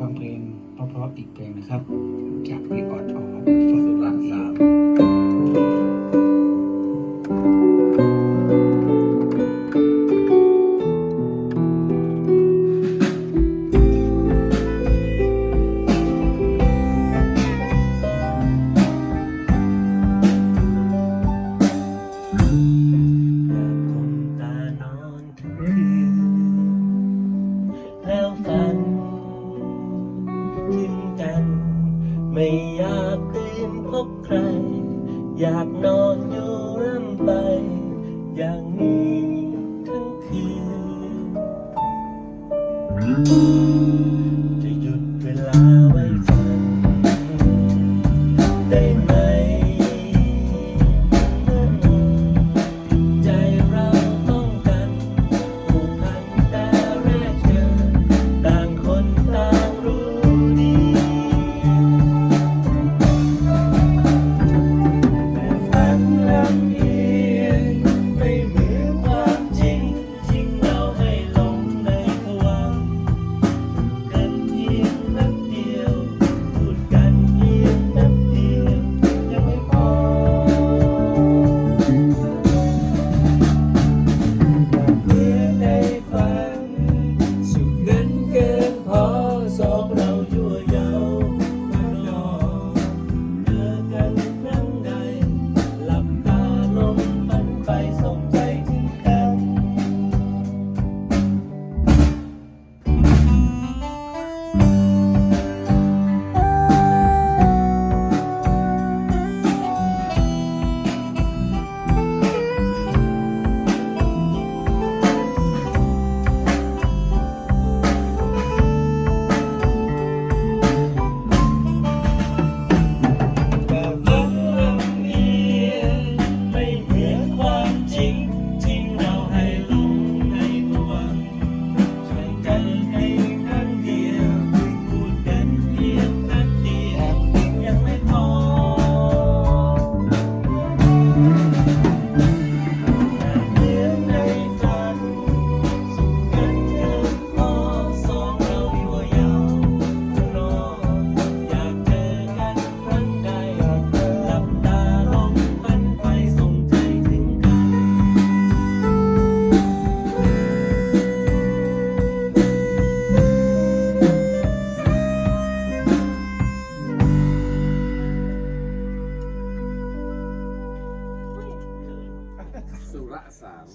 ฟังเพลงเพราะๆอีกเพลงนะครับ จากพี่ออดออฟฝนรักสาม ไม่อยากตื่นพบใคร อยากนอนอยู่ร่ำไป อย่างนี้ทั้งคืนจะหยุดเวลาไว้ฝันได้ไหม رأسا